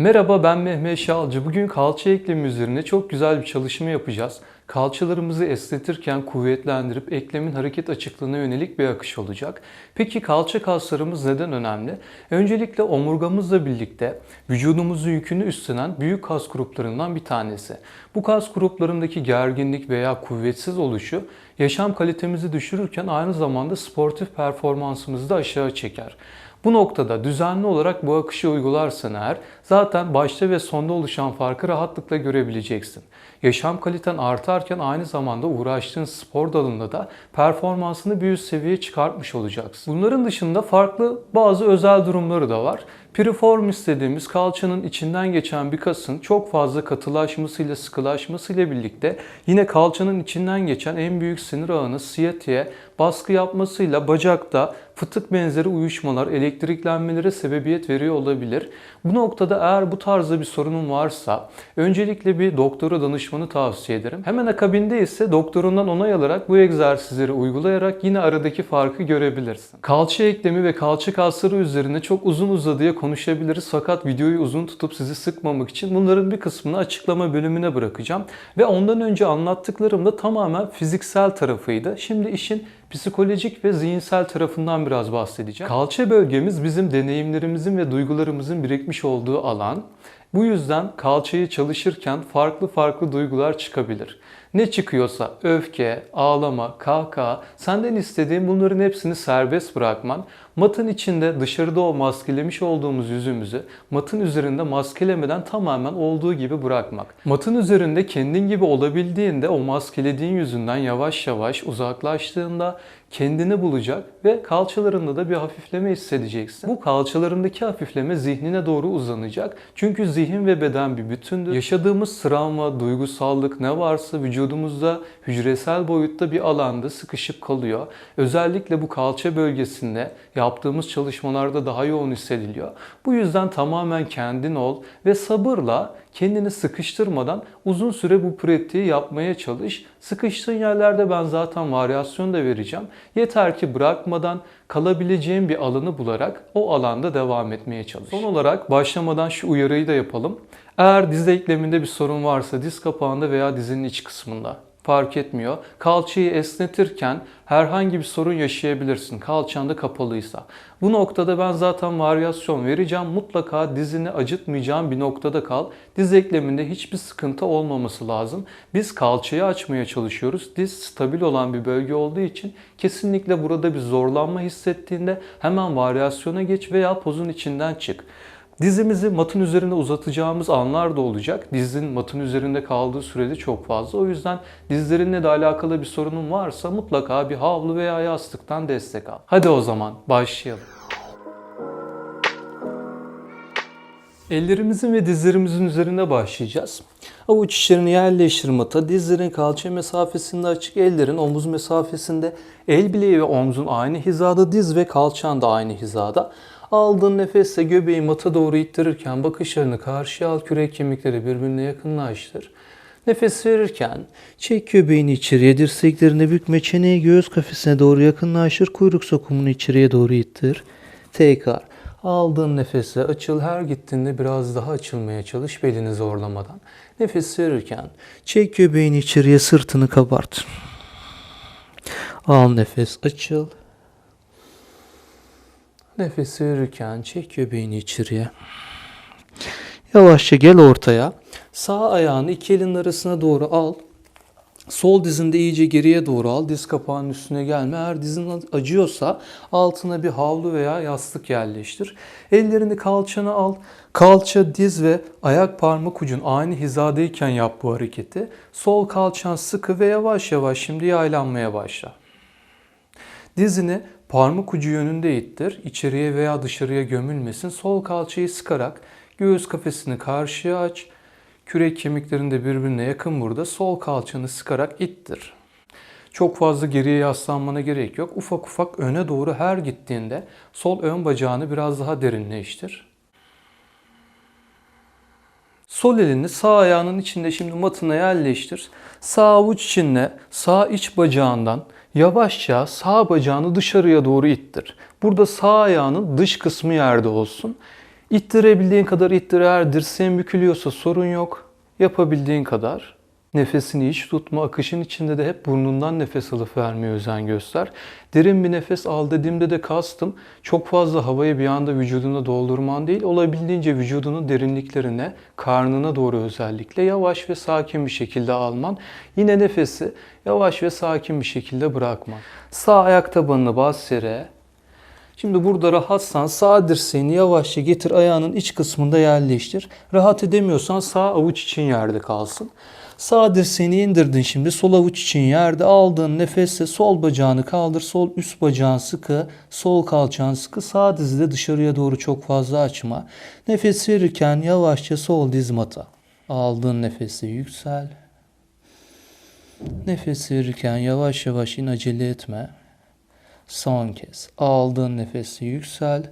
Merhaba ben Mehmet Şalcı. Bugün kalça eklemi üzerine çok güzel bir çalışma yapacağız. Kalçalarımızı esnetirken kuvvetlendirip eklemin hareket açıklığına yönelik bir akış olacak. Peki kalça kaslarımız neden önemli? Öncelikle omurgamızla birlikte vücudumuzun yükünü üstlenen büyük kas gruplarından bir tanesi. Bu kas gruplarındaki gerginlik veya kuvvetsiz oluşu yaşam kalitemizi düşürürken aynı zamanda sportif performansımızı da aşağı çeker. Bu noktada düzenli olarak bu akışı uygularsan eğer zaten başta ve sonda oluşan farkı rahatlıkla görebileceksin. Yaşam kaliten artarken aynı zamanda uğraştığın spor dalında da performansını bir üst seviyeye çıkartmış olacaksın. Bunların dışında farklı bazı özel durumları da var. Piriformis dediğimiz kalçanın içinden geçen bir kasın çok fazla katılaşmasıyla sıkılaşmasıyla birlikte yine kalçanın içinden geçen en büyük sinir ağını siyatiğe baskı yapmasıyla bacakta fıtık benzeri uyuşmalar, elektriklenmelere sebebiyet veriyor olabilir. Bu noktada eğer bu tarzda bir sorunun varsa öncelikle bir doktora danışmanı tavsiye ederim. Hemen akabinde ise doktorundan onay alarak bu egzersizleri uygulayarak yine aradaki farkı görebilirsin. Kalça eklemi ve kalça kasları üzerine çok uzun uzadıya konuşabiliriz fakat videoyu uzun tutup sizi sıkmamak için bunların bir kısmını açıklama bölümüne bırakacağım. Ve ondan önce anlattıklarım da tamamen fiziksel tarafıydı. Şimdi işin psikolojik ve zihinsel tarafından biraz bahsedeceğim. Kalça bölgemiz bizim deneyimlerimizin ve duygularımızın birikmiş olduğu alan. Bu yüzden kalçayı çalışırken farklı farklı duygular çıkabilir. Ne çıkıyorsa öfke, ağlama, kahkaha, senden istediğim bunların hepsini serbest bırakman, matın içinde dışarıda o maskelemiş olduğumuz yüzümüzü matın üzerinde maskelemeden tamamen olduğu gibi bırakmak. Matın üzerinde kendin gibi olabildiğinde o maskelediğin yüzünden yavaş yavaş uzaklaştığında kendini bulacak ve kalçalarında da bir hafifleme hissedeceksin. Bu kalçalarındaki hafifleme zihnine doğru uzanacak. Çünkü zihin ve beden bir bütündür. Yaşadığımız travma, duygusallık ne varsa vücudumuzda hücresel boyutta bir alanda sıkışıp kalıyor. Özellikle bu kalça bölgesinde yaptığımız çalışmalarda daha yoğun hissediliyor. Bu yüzden tamamen kendin ol ve sabırla kendini sıkıştırmadan uzun süre bu pratiği yapmaya çalış. Sıkıştığın yerlerde ben zaten varyasyon da vereceğim. Yeter ki bırakmadan kalabileceğin bir alanı bularak o alanda devam etmeye çalış. Son olarak başlamadan şu uyarıyı da yapalım. Eğer diz ekleminde bir sorun varsa diz kapağında veya dizinin iç kısmında fark etmiyor. Kalçayı esnetirken herhangi bir sorun yaşayabilirsin. Kalçan da kapalıysa. Bu noktada ben zaten varyasyon vereceğim. Mutlaka dizini acıtmayacağım bir noktada kal. Diz ekleminde hiçbir sıkıntı olmaması lazım. Biz kalçayı açmaya çalışıyoruz. Diz stabil olan bir bölge olduğu için kesinlikle burada bir zorlanma hissettiğinde hemen varyasyona geç veya pozun içinden çık. Dizimizi matın üzerine uzatacağımız anlar da olacak. Dizin matın üzerinde kaldığı sürede çok fazla. O yüzden dizlerinle de alakalı bir sorunun varsa mutlaka bir havlu veya yastıktan destek al. Hadi o zaman başlayalım. Ellerimizin ve dizlerimizin üzerine başlayacağız. Avuç içlerini yerleştir mata, dizlerin kalça mesafesinde açık, ellerin omuz mesafesinde, el bileği ve omzun aynı hizada, diz ve kalçan da aynı hizada. Aldığın nefesle göbeği mata doğru ittirirken bakışlarını karşıya al, kürek kemikleri birbirine yakınlaştır. Nefes verirken çek göbeğini içeriye, dirseklerini bükme, çeneyi göğüs kafesine doğru yakınlaştır, kuyruk sokumunu içeriye doğru ittir. Tekrar aldığın nefesle açıl, her gittiğinde biraz daha açılmaya çalış belini zorlamadan. Nefes verirken çek göbeğini içeriye, sırtını kabart. Al nefes, açıl. Nefes verirken çek göbeğini içeriye. Yavaşça gel ortaya. Sağ ayağını iki elin arasına doğru al. Sol dizini de iyice geriye doğru al. Diz kapağının üstüne gelme. Eğer dizin acıyorsa altına bir havlu veya yastık yerleştir. Ellerini kalçana al. Kalça, diz ve ayak parmak ucun aynı hizadayken yap bu hareketi. Sol kalçan sıkı ve yavaş yavaş şimdi yaylanmaya başla. Dizini parmak ucu yönünde ittir. İçeriye veya dışarıya gömülmesin. Sol kalçayı sıkarak göğüs kafesini karşıya aç. Kürek kemiklerini de birbirine yakın burada. Sol kalçanı sıkarak ittir. Çok fazla geriye yaslanmana gerek yok. Ufak ufak öne doğru her gittiğinde sol ön bacağını biraz daha derinleştir. Sol elini sağ ayağının içinde şimdi matına yerleştir. Sağ avuç içinle sağ iç bacağından yavaşça sağ bacağını dışarıya doğru ittir. Burada sağ ayağının dış kısmı yerde olsun. İttirebildiğin kadar ittir. Eğer dirseğin bükülüyorsa sorun yok. Yapabildiğin kadar. Nefesini hiç tutma. Akışın içinde de hep burnundan nefes alıp vermeye özen göster. Derin bir nefes al dediğimde de kastım çok fazla havayı bir anda vücuduna doldurman değil. Olabildiğince vücudunun derinliklerine, karnına doğru özellikle yavaş ve sakin bir şekilde alman. Yine nefesi yavaş ve sakin bir şekilde bırakman. Sağ ayak tabanını bas yere. Şimdi burada rahatsan sağ dirseğini yavaşça getir ayağının iç kısmında yerleştir. Rahat edemiyorsan sağ avuç için yerde kalsın. Sağ dirseğini indirdin şimdi sol avuç için yerde aldığın nefesle sol bacağını kaldır. Sol üst bacağın sıkı, sol kalçan sıkı. Sağ dizi de dışarıya doğru çok fazla açma. Nefes verirken yavaşça sol diz mata. Aldığın nefesi yüksel. Nefes verirken yavaş yavaş in acele etme. Son kez. Aldığın nefesi yüksel.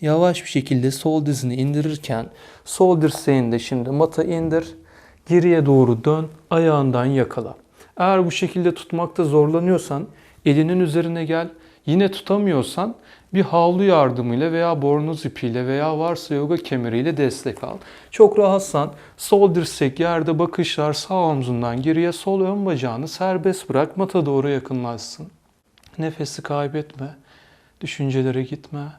Yavaş bir şekilde sol dizini indirirken sol dirseğini de şimdi mata indir. Geriye doğru dön. Ayağından yakala. Eğer bu şekilde tutmakta zorlanıyorsan elinin üzerine gel. Yine tutamıyorsan bir havlu yardımıyla veya bornoz ipiyle veya varsa yoga kemeriyle destek al. Çok rahatsan sol dirsek yerde bakışlar sağ omzundan geriye sol ön bacağını serbest bırak mata doğru yakınlaşsın. Nefesi kaybetme. Düşüncelere gitme.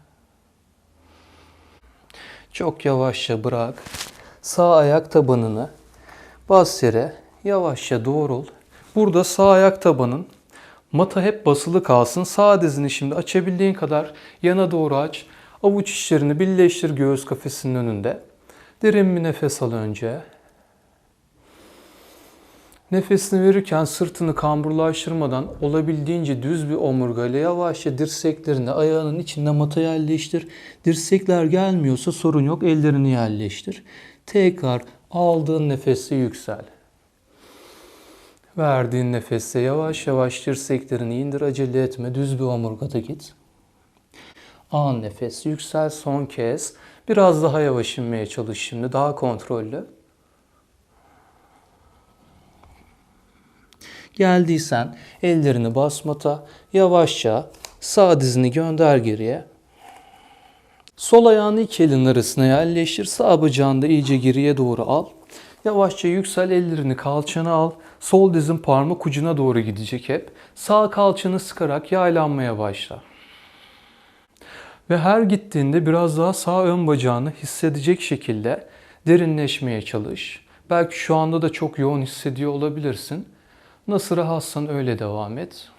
Çok yavaşça bırak. Sağ ayak tabanını bas yere yavaşça doğrul. Burada sağ ayak tabanın mata hep basılı kalsın. Sağ dizini şimdi açabildiğin kadar yana doğru aç. Avuç içlerini birleştir göğüs kafesinin önünde. Derin bir nefes al önce. Nefesini verirken sırtını kamburlaştırmadan olabildiğince düz bir omurgayla yavaşça dirseklerini ayağının içinde mata yerleştir. Dirsekler gelmiyorsa sorun yok ellerini yerleştir. Tekrar aldığın nefesi yüksel. Verdiğin nefeste yavaş yavaş dirseklerini indir acele etme düz bir omurgada git. Al nefes yüksel son kez. Biraz daha yavaş inmeye çalış şimdi daha kontrollü. Geldiysen ellerini basmata, yavaşça sağ dizini gönder geriye. Sol ayağını iki elin arasına yerleştir. Sağ bacağını da iyice geriye doğru al. Yavaşça yüksel ellerini kalçana al. Sol dizin parmak ucuna doğru gidecek hep. Sağ kalçanı sıkarak yaylanmaya başla. Ve her gittiğinde biraz daha sağ ön bacağını hissedecek şekilde derinleşmeye çalış. Belki şu anda da çok yoğun hissediyor olabilirsin. Nasıl rahatsan öyle devam et.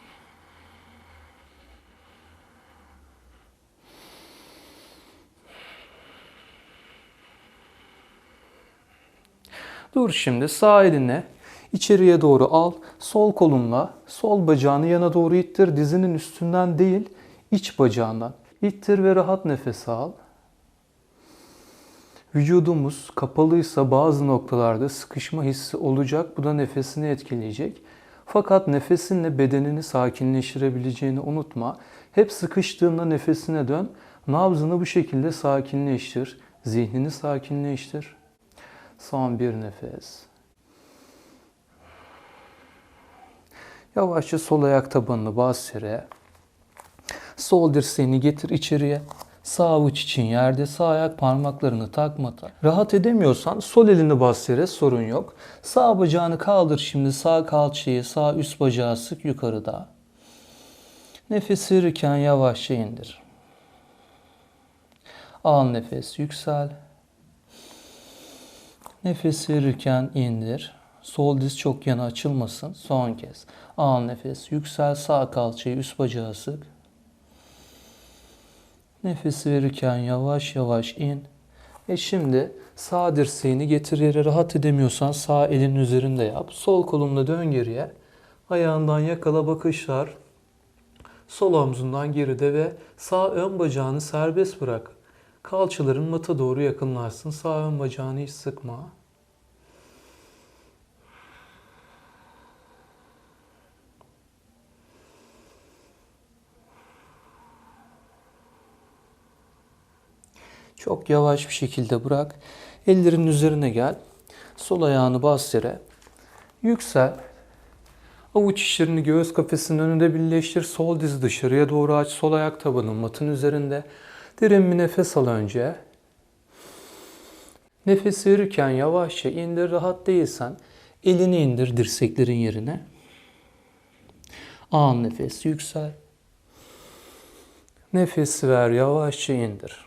Dur şimdi sağ eline içeriye doğru al. Sol kolunla sol bacağını yana doğru ittir. Dizinin üstünden değil iç bacağından. İttir ve rahat nefes al. Vücudumuz kapalıysa bazı noktalarda sıkışma hissi olacak. Bu da nefesini etkileyecek. Fakat nefesinle bedenini sakinleştirebileceğini unutma. Hep sıkıştığında nefesine dön. Nabzını bu şekilde sakinleştir. Zihnini sakinleştir. Son bir nefes. Yavaşça sol ayak tabanını bas yere. Sol dirseğini getir içeriye. Sağ avuç için yerde sağ ayak parmaklarını takmata. Rahat edemiyorsan sol elini bas sorun yok. Sağ bacağını kaldır şimdi sağ kalçayı sağ üst bacağı sık yukarıda. Nefes verirken yavaşça indir. Al nefes yüksel. Nefes verirken indir. Sol diz çok yana açılmasın. Son kez. Al nefes yüksel sağ kalçayı üst bacağı sık. Nefes verirken yavaş yavaş in. E şimdi sağ dirseğini getir yere rahat edemiyorsan sağ elin üzerinde yap. Sol kolunla dön geriye. Ayağından yakala bakışlar. Sol omzundan geride ve sağ ön bacağını serbest bırak. Kalçaların mata doğru yakınlaşsın. Sağ ön bacağını hiç sıkma. Çok yavaş bir şekilde bırak. Ellerin üzerine gel. Sol ayağını bas yere. Yüksel. Avuç içlerini göğüs kafesinin önünde birleştir. Sol diz dışarıya doğru aç. Sol ayak tabanın matın üzerinde. Derin bir nefes al önce. Nefes verirken yavaşça indir. Rahat değilsen elini indir dirseklerin yerine. Al nefes yüksel. Nefes ver yavaşça indir.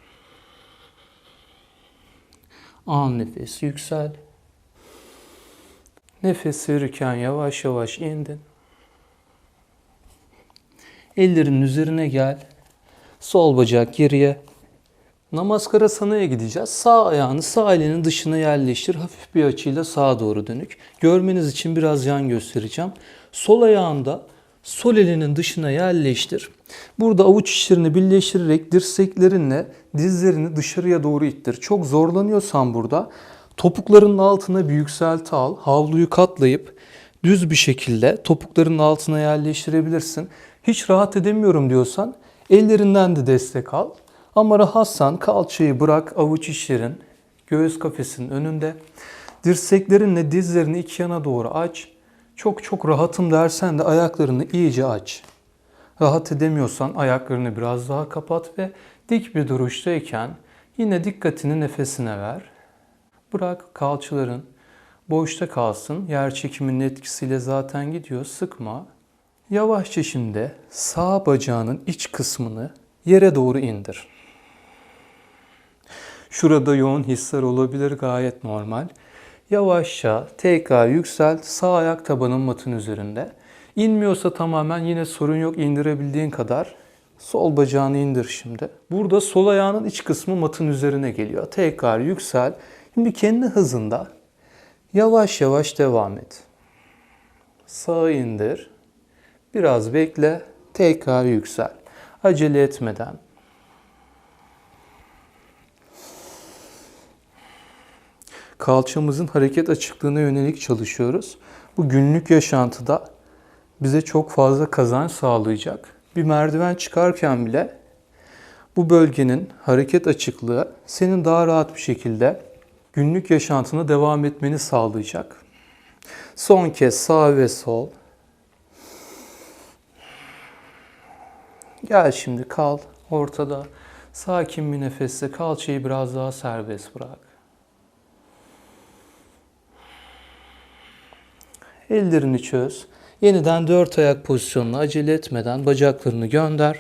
Al nefes yüksel. Nefes verirken yavaş yavaş indin. Ellerin üzerine gel. Sol bacak geriye. Namaskara sanaya gideceğiz. Sağ ayağını sağ elinin dışına yerleştir. Hafif bir açıyla sağa doğru dönük. Görmeniz için biraz yan göstereceğim. Sol ayağında sol elinin dışına yerleştir. Burada avuç içlerini birleştirerek dirseklerinle dizlerini dışarıya doğru ittir. Çok zorlanıyorsan burada topuklarının altına bir yükselti al. Havluyu katlayıp düz bir şekilde topuklarının altına yerleştirebilirsin. Hiç rahat edemiyorum diyorsan ellerinden de destek al. Ama rahatsan kalçayı bırak avuç içlerin göğüs kafesinin önünde. Dirseklerinle dizlerini iki yana doğru aç. Çok çok rahatım dersen de ayaklarını iyice aç. Rahat edemiyorsan ayaklarını biraz daha kapat ve dik bir duruştayken yine dikkatini nefesine ver. Bırak kalçaların boşta kalsın. Yer çekiminin etkisiyle zaten gidiyor. Sıkma. Yavaşça şimdi sağ bacağının iç kısmını yere doğru indir. Şurada yoğun hisler olabilir gayet normal. Yavaşça tekrar yükselt. Sağ ayak tabanın matın üzerinde. İnmiyorsa tamamen yine sorun yok indirebildiğin kadar. Sol bacağını indir şimdi. Burada sol ayağının iç kısmı matın üzerine geliyor. Tekrar yüksel. Şimdi kendi hızında yavaş yavaş devam et. Sağa indir. Biraz bekle. Tekrar yüksel. Acele etmeden. Kalçamızın hareket açıklığına yönelik çalışıyoruz. Bu günlük yaşantıda bize çok fazla kazanç sağlayacak. Bir merdiven çıkarken bile bu bölgenin hareket açıklığı senin daha rahat bir şekilde günlük yaşantına devam etmeni sağlayacak. Son kez sağ ve sol. Gel şimdi kal ortada. Sakin bir nefesle kalçayı biraz daha serbest bırak. Ellerini çöz. Yeniden dört ayak pozisyonuna acele etmeden bacaklarını gönder.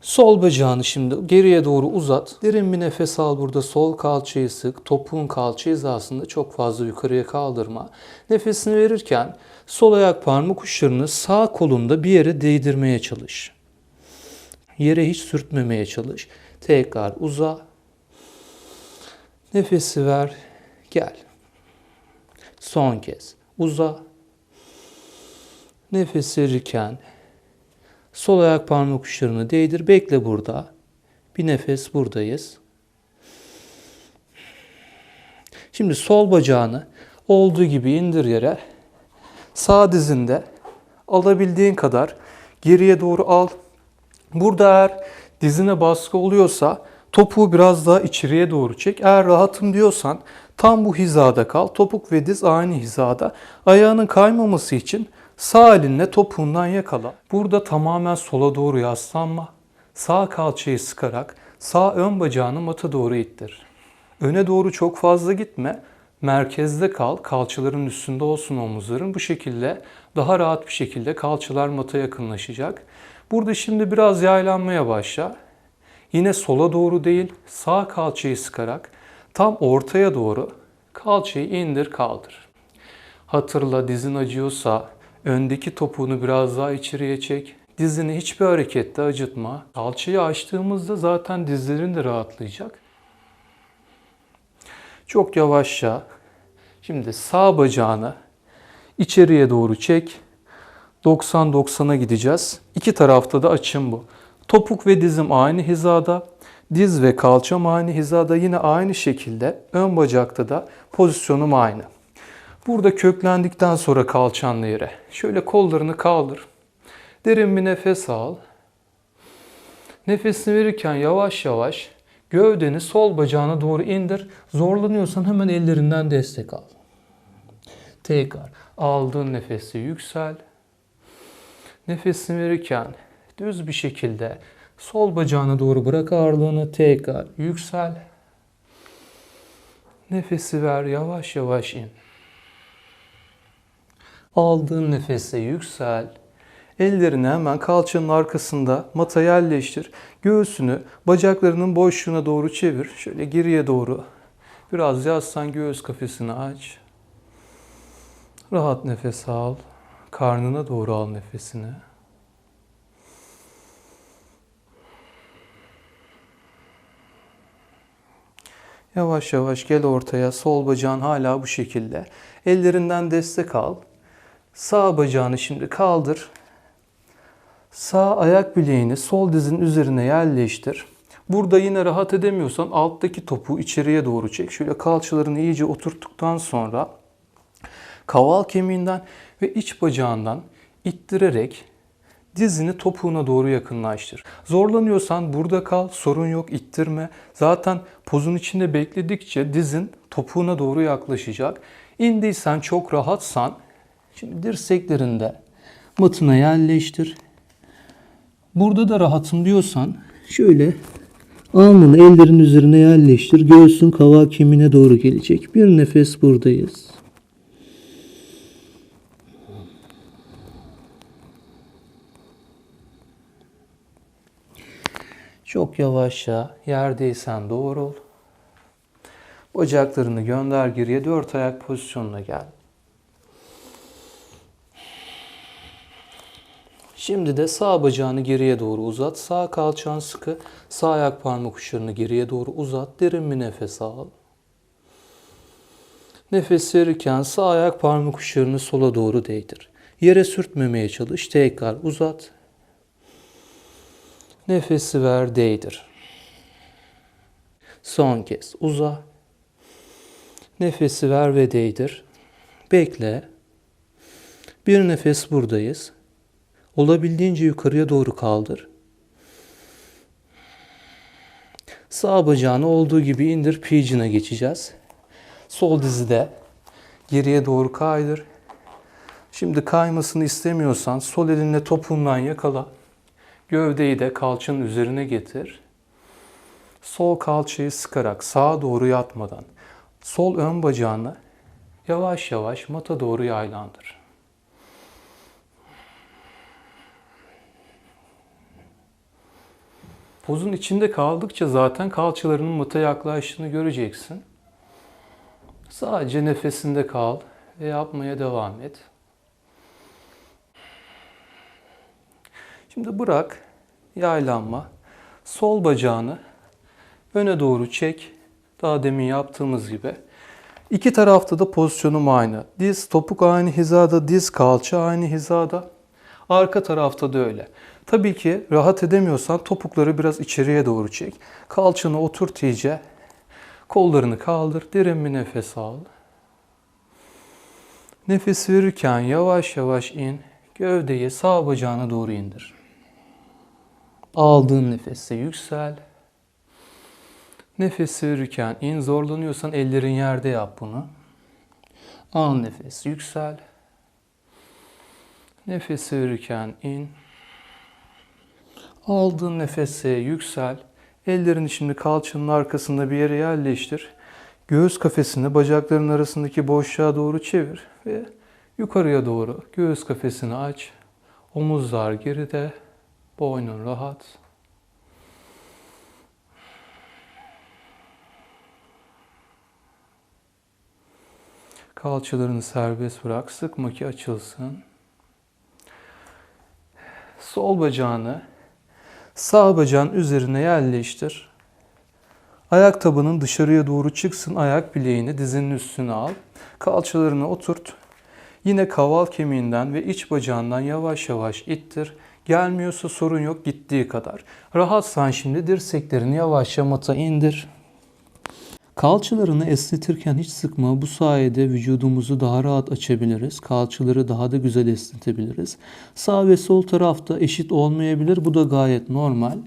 Sol bacağını şimdi geriye doğru uzat. Derin bir nefes al burada. Sol kalçayı sık. Topuğun kalça hizasında çok fazla yukarıya kaldırma. Nefesini verirken sol ayak parmak uçlarını sağ kolunda bir yere değdirmeye çalış. Yere hiç sürtmemeye çalış. Tekrar uza. Nefesi ver. Gel. Son kez uza. Nefes verirken sol ayak parmak uçlarını değdir. Bekle burada. Bir nefes buradayız. Şimdi sol bacağını olduğu gibi indir yere. Sağ dizinde alabildiğin kadar geriye doğru al. Burada eğer dizine baskı oluyorsa topuğu biraz daha içeriye doğru çek. Eğer rahatım diyorsan tam bu hizada kal. Topuk ve diz aynı hizada. Ayağının kaymaması için sağ elinle topuğundan yakala. Burada tamamen sola doğru yaslanma. Sağ kalçayı sıkarak sağ ön bacağını mata doğru ittir. Öne doğru çok fazla gitme. Merkezde kal. Kalçaların üstünde olsun omuzların. Bu şekilde daha rahat bir şekilde kalçalar mata yakınlaşacak. Burada şimdi biraz yaylanmaya başla. Yine sola doğru değil, sağ kalçayı sıkarak tam ortaya doğru kalçayı indir kaldır. Hatırla dizin acıyorsa öndeki topuğunu biraz daha içeriye çek. Dizini hiçbir harekette acıtma. Kalçayı açtığımızda zaten dizlerin de rahatlayacak. Çok yavaşça şimdi sağ bacağını içeriye doğru çek. 90-90'a gideceğiz. İki tarafta da açım bu. Topuk ve dizim aynı hizada. Diz ve kalçam aynı hizada yine aynı şekilde ön bacakta da pozisyonum aynı. Burada köklendikten sonra kalçanlı yere şöyle kollarını kaldır. Derin bir nefes al. Nefesini verirken yavaş yavaş gövdeni sol bacağına doğru indir. Zorlanıyorsan hemen ellerinden destek al. Tekrar aldığın nefesi yüksel. Nefesini verirken düz bir şekilde Sol bacağına doğru bırak ağırlığını tekrar yüksel. Nefesi ver yavaş yavaş in. Aldığın nefese yüksel. Ellerini hemen kalçanın arkasında mata yerleştir. Göğsünü bacaklarının boşluğuna doğru çevir. Şöyle geriye doğru. Biraz yaslan göğüs kafesini aç. Rahat nefes al. Karnına doğru al nefesini. Yavaş yavaş gel ortaya. Sol bacağın hala bu şekilde. Ellerinden destek al. Sağ bacağını şimdi kaldır. Sağ ayak bileğini sol dizin üzerine yerleştir. Burada yine rahat edemiyorsan alttaki topu içeriye doğru çek. Şöyle kalçalarını iyice oturttuktan sonra kaval kemiğinden ve iç bacağından ittirerek dizini topuğuna doğru yakınlaştır. Zorlanıyorsan burada kal, sorun yok, ittirme. Zaten pozun içinde bekledikçe dizin topuğuna doğru yaklaşacak. İndiysen çok rahatsan, şimdi dirseklerinde matına yerleştir. Burada da rahatım diyorsan şöyle alnını ellerin üzerine yerleştir. Göğsün kaval kemiğine doğru gelecek. Bir nefes buradayız. Çok yavaşça yerdeysen doğrul. Bacaklarını gönder geriye dört ayak pozisyonuna gel. Şimdi de sağ bacağını geriye doğru uzat. Sağ kalçan sıkı. Sağ ayak parmak uçlarını geriye doğru uzat. Derin bir nefes al. Nefes verirken sağ ayak parmak uçlarını sola doğru değdir. Yere sürtmemeye çalış. Tekrar uzat. Nefesi ver, değdir. Son kez uza. Nefesi ver ve değdir. Bekle. Bir nefes buradayız. Olabildiğince yukarıya doğru kaldır. Sağ bacağını olduğu gibi indir. Pigeon'a geçeceğiz. Sol dizi de geriye doğru kaydır. Şimdi kaymasını istemiyorsan sol elinle topuğundan yakala. Gövdeyi de kalçanın üzerine getir. Sol kalçayı sıkarak sağa doğru yatmadan sol ön bacağını yavaş yavaş mata doğru yaylandır. Pozun içinde kaldıkça zaten kalçalarının mata yaklaştığını göreceksin. Sadece nefesinde kal ve yapmaya devam et. Şimdi bırak yaylanma. Sol bacağını öne doğru çek. Daha demin yaptığımız gibi. İki tarafta da pozisyonum aynı. Diz topuk aynı hizada, diz kalça aynı hizada. Arka tarafta da öyle. Tabii ki rahat edemiyorsan topukları biraz içeriye doğru çek. Kalçanı oturt iyice. Kollarını kaldır. Derin bir nefes al. Nefes verirken yavaş yavaş in. Gövdeyi sağ bacağına doğru indir. Aldığın nefeste yüksel. Nefes verirken in. Zorlanıyorsan ellerin yerde yap bunu. Al nefes yüksel. Nefes verirken in. Aldığın nefese yüksel. Ellerini şimdi kalçanın arkasında bir yere yerleştir. Göğüs kafesini bacakların arasındaki boşluğa doğru çevir ve yukarıya doğru göğüs kafesini aç. Omuzlar geride, boynun rahat. Kalçalarını serbest bırak, sıkma ki açılsın. Sol bacağını sağ bacağın üzerine yerleştir. Ayak tabanın dışarıya doğru çıksın. Ayak bileğini dizinin üstüne al. Kalçalarını oturt. Yine kaval kemiğinden ve iç bacağından yavaş yavaş ittir. Gelmiyorsa sorun yok gittiği kadar. Rahatsan şimdi dirseklerini yavaşça mata indir. Kalçalarını esnetirken hiç sıkma. Bu sayede vücudumuzu daha rahat açabiliriz. Kalçaları daha da güzel esnetebiliriz. Sağ ve sol tarafta eşit olmayabilir. Bu da gayet normal.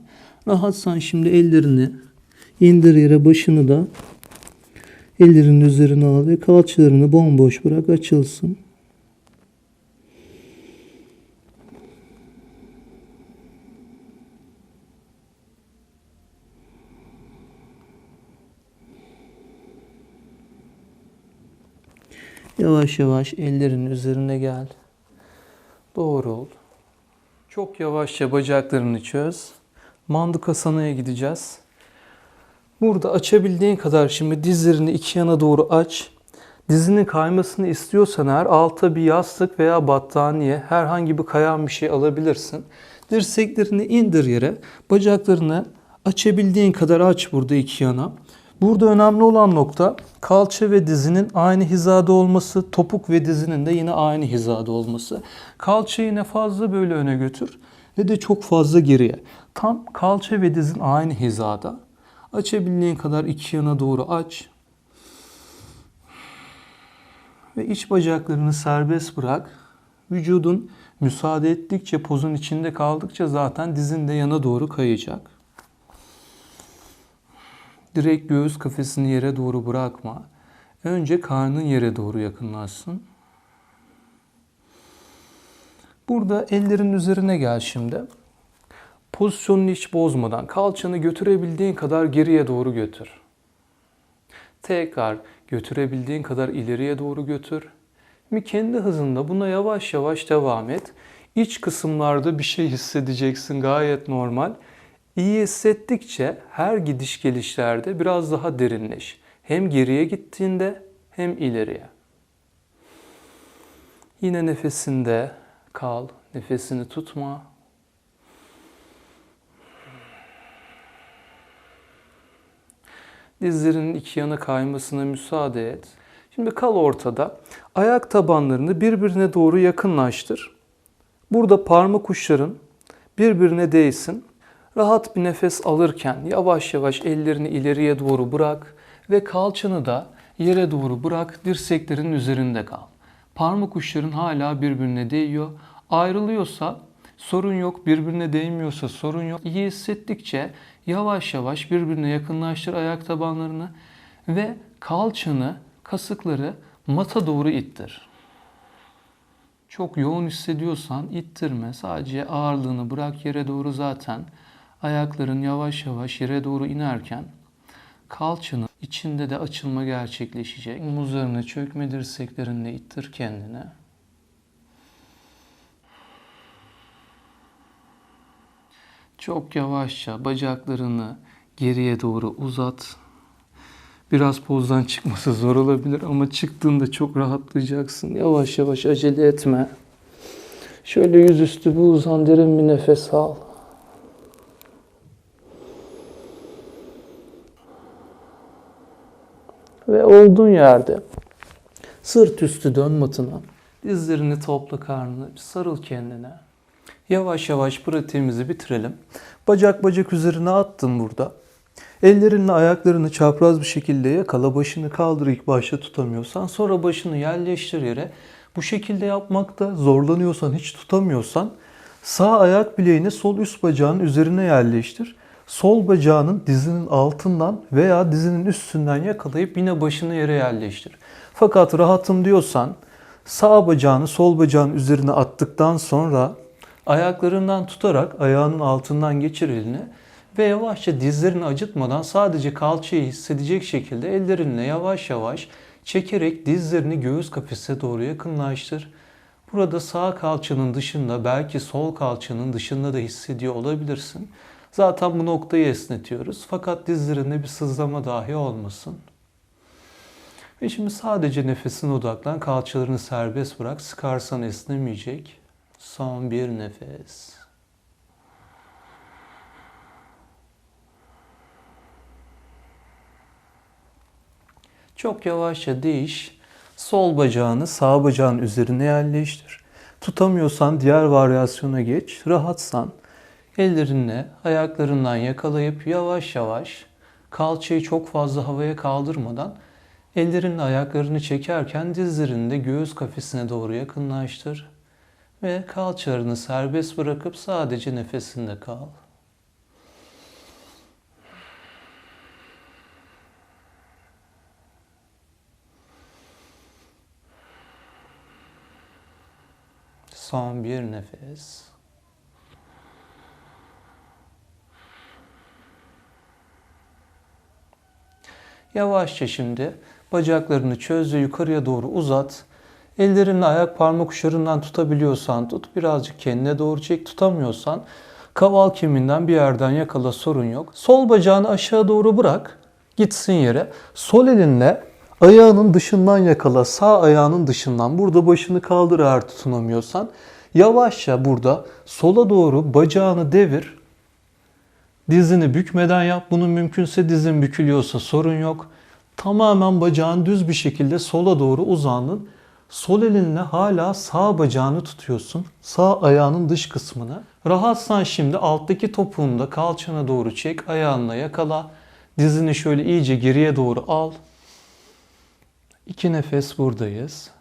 Rahatsan şimdi ellerini indir yere başını da ellerinin üzerine al ve kalçalarını bomboş bırak açılsın. Yavaş yavaş ellerin üzerine gel. Doğru ol. Çok yavaşça bacaklarını çöz. Mandukasana'ya gideceğiz. Burada açabildiğin kadar şimdi dizlerini iki yana doğru aç. Dizinin kaymasını istiyorsan eğer alta bir yastık veya battaniye herhangi bir kayan bir şey alabilirsin. Dirseklerini indir yere. Bacaklarını açabildiğin kadar aç burada iki yana. Burada önemli olan nokta kalça ve dizinin aynı hizada olması, topuk ve dizinin de yine aynı hizada olması. Kalçayı ne fazla böyle öne götür ve de çok fazla geriye. Tam kalça ve dizin aynı hizada. Açabildiğin kadar iki yana doğru aç. Ve iç bacaklarını serbest bırak. Vücudun müsaade ettikçe pozun içinde kaldıkça zaten dizin de yana doğru kayacak. Direkt göğüs kafesini yere doğru bırakma. Önce karnın yere doğru yakınlaşsın. Burada ellerin üzerine gel şimdi. Pozisyonunu hiç bozmadan kalçanı götürebildiğin kadar geriye doğru götür. Tekrar götürebildiğin kadar ileriye doğru götür. Ve kendi hızında buna yavaş yavaş devam et. İç kısımlarda bir şey hissedeceksin gayet normal. İyi hissettikçe her gidiş gelişlerde biraz daha derinleş. Hem geriye gittiğinde hem ileriye. Yine nefesinde kal. Nefesini tutma. Dizlerinin iki yana kaymasına müsaade et. Şimdi kal ortada. Ayak tabanlarını birbirine doğru yakınlaştır. Burada parmak uçların birbirine değsin. Rahat bir nefes alırken yavaş yavaş ellerini ileriye doğru bırak ve kalçanı da yere doğru bırak. Dirseklerin üzerinde kal. Parmak uçların hala birbirine değiyor. Ayrılıyorsa sorun yok, birbirine değmiyorsa sorun yok. İyi hissettikçe yavaş yavaş birbirine yakınlaştır ayak tabanlarını ve kalçanı, kasıkları mata doğru ittir. Çok yoğun hissediyorsan ittirme. Sadece ağırlığını bırak yere doğru zaten. Ayakların yavaş yavaş yere doğru inerken kalçanın içinde de açılma gerçekleşecek. Omuzlarını çökme dirseklerinle ittir kendine. Çok yavaşça bacaklarını geriye doğru uzat. Biraz pozdan çıkması zor olabilir ama çıktığında çok rahatlayacaksın. Yavaş yavaş acele etme. Şöyle yüzüstü bir uzan derin bir nefes al. Ve olduğun yerde sırt üstü dön matına. Dizlerini topla karnına, sarıl kendine. Yavaş yavaş pratiğimizi bitirelim. Bacak bacak üzerine attın burada. Ellerinle ayaklarını çapraz bir şekilde yakala. Başını kaldır ilk başta tutamıyorsan. Sonra başını yerleştir yere. Bu şekilde yapmakta zorlanıyorsan, hiç tutamıyorsan sağ ayak bileğini sol üst bacağın üzerine yerleştir. Sol bacağının dizinin altından veya dizinin üstünden yakalayıp yine başını yere yerleştir. Fakat rahatım diyorsan sağ bacağını sol bacağın üzerine attıktan sonra ayaklarından tutarak ayağının altından geçir elini ve yavaşça dizlerini acıtmadan sadece kalçayı hissedecek şekilde ellerinle yavaş yavaş çekerek dizlerini göğüs kafesine doğru yakınlaştır. Burada sağ kalçanın dışında belki sol kalçanın dışında da hissediyor olabilirsin. Zaten bu noktayı esnetiyoruz. Fakat dizlerinde bir sızlama dahi olmasın. Ve şimdi sadece nefesine odaklan. Kalçalarını serbest bırak. Sıkarsan esnemeyecek. Son bir nefes. Çok yavaşça değiş. Sol bacağını sağ bacağın üzerine yerleştir. Tutamıyorsan diğer varyasyona geç. Rahatsan ellerinle ayaklarından yakalayıp yavaş yavaş kalçayı çok fazla havaya kaldırmadan ellerinle ayaklarını çekerken dizlerini de göğüs kafesine doğru yakınlaştır ve kalçalarını serbest bırakıp sadece nefesinde kal. Son bir nefes. Yavaşça şimdi bacaklarını çöz ve yukarıya doğru uzat. Ellerinle ayak parmak uçlarından tutabiliyorsan tut. Birazcık kendine doğru çek. Tutamıyorsan kaval kemiğinden bir yerden yakala sorun yok. Sol bacağını aşağı doğru bırak. Gitsin yere. Sol elinle ayağının dışından yakala. Sağ ayağının dışından. Burada başını kaldır eğer tutunamıyorsan. Yavaşça burada sola doğru bacağını devir. Dizini bükmeden yap. Bunun mümkünse dizin bükülüyorsa sorun yok. Tamamen bacağın düz bir şekilde sola doğru uzandın. Sol elinle hala sağ bacağını tutuyorsun. Sağ ayağının dış kısmını. Rahatsan şimdi alttaki topuğunu da kalçana doğru çek. Ayağınla yakala. Dizini şöyle iyice geriye doğru al. İki nefes buradayız.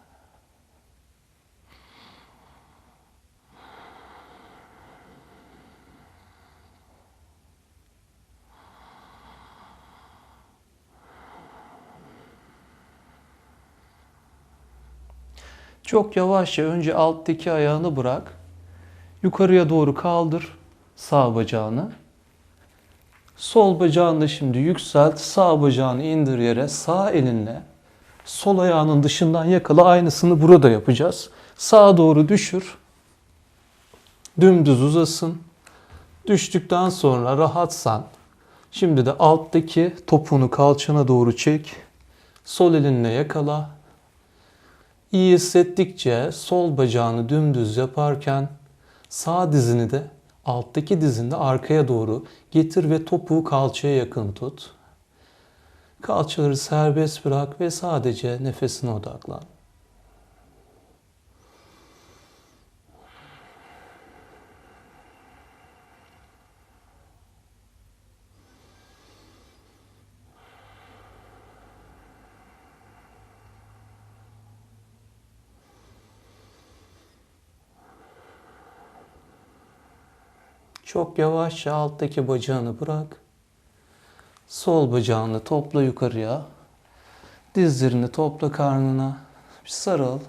Çok yavaşça önce alttaki ayağını bırak. Yukarıya doğru kaldır sağ bacağını. Sol bacağını şimdi yükselt. Sağ bacağını indir yere. Sağ elinle sol ayağının dışından yakala. Aynısını burada yapacağız. Sağa doğru düşür. Dümdüz uzasın. Düştükten sonra rahatsan. Şimdi de alttaki topunu kalçana doğru çek. Sol elinle yakala. İyi hissettikçe sol bacağını dümdüz yaparken sağ dizini de alttaki dizini de arkaya doğru getir ve topuğu kalçaya yakın tut. Kalçaları serbest bırak ve sadece nefesine odaklan. Çok yavaşça alttaki bacağını bırak. Sol bacağını topla yukarıya. Dizlerini topla karnına. Bir sarıl.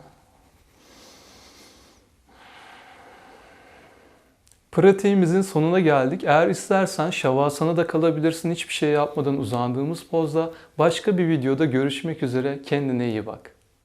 Pratiğimizin sonuna geldik. Eğer istersen şavasana da kalabilirsin. Hiçbir şey yapmadan uzandığımız pozda. Başka bir videoda görüşmek üzere. Kendine iyi bak.